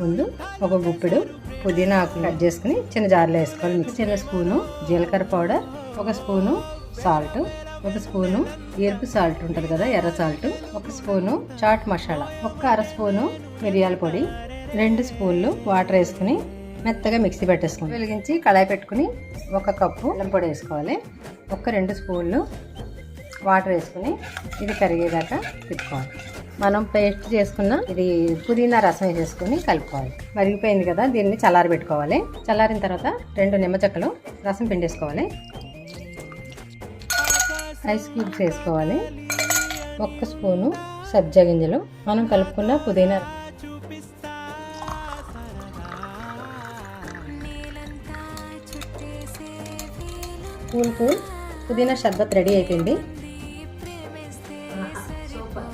ముందు ఒక గుప్పెడు పుదీనా ఆకులు కట్ చేసుకుని చిన్న జార్లో వేసుకోవాలి. మిక్స్ చిన్న స్పూను జీలకర్ర పౌడర్ ఒక స్పూను సాల్ట్ ఒక స్పూను ఎరుపు సాల్ట్ ఉంటుంది కదా ఎర్ర సాల్ట్ ఒక స్పూను చాట్ మసాలా ఒక్క అర స్పూను మిరియాల పొడి రెండు స్పూన్లు వాటర్ వేసుకుని మెత్తగా మిక్సీ పెట్టేసుకోండి వెలిగించి కళాయి పెట్టుకుని ఒక కప్పు అల్లం పొడి వేసుకోవాలి. ఒక రెండు స్పూన్లు వాటర్ వేసుకుని ఇది కరిగేదాకా తిప్పుకోవాలి మనం పేస్ట్ చేసుకున్న ఇది పుదీనా రసం వేసేసుకుని కలుపుకోవాలి. మరిగిపోయింది కదా దీన్ని చల్లారి పెట్టుకోవాలి చల్లారిన తర్వాత రెండు నిమ్మ చెక్కలు రసం పిండేసుకోవాలి. ఐస్ క్యూబ్స్ వేసుకోవాలి ఒక్క స్పూను సబ్జా గింజలు. మనం కలుపుకున్న పుదీనా కూల్ కూల్. పుదీనా షర్బత్ రెడీ అయిపోయింది.